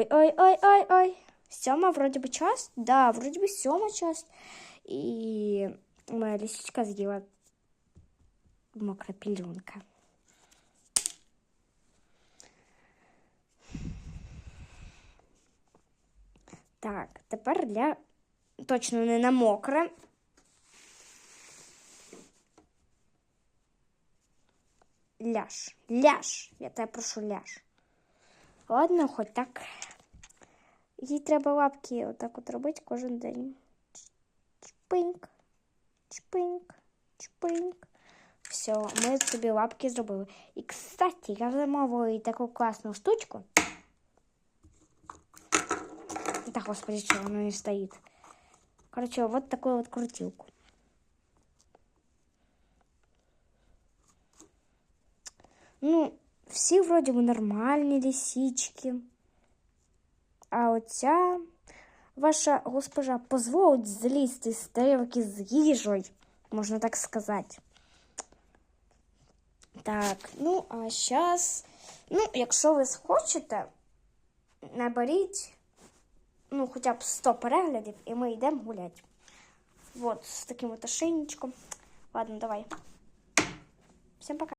Ой-ой-ой-ой-ой. Сьома вроді би час? Да, вроді би сьома час. І моя лисичка з'їла мокра пілюнка. Так, тепер для точно не на мокре. Ляж, ляж. Я тебе прошу ляж. Ладно, хоч так. Їй треба лапки отак от робити кожен день. Чпиньк, чпиньк, чпиньк. Все, ми собі лапки зробили. І, кстати, я замовила їй таку класну штучку. Так, господи, что оно не стоит. Короче, вот такую вот крутилку. Ну, всі вроді би нормальні лисички. А оця ваша госпожа дозволить злізти з тарілки з їжею, можна так сказати. Так, ну а зараз, ну, якщо ви схочете, наберіть ну, хоча б 100 переглядів, і ми йдемо гуляти. Вот, з таким от. Ладно, давай. Всім пока.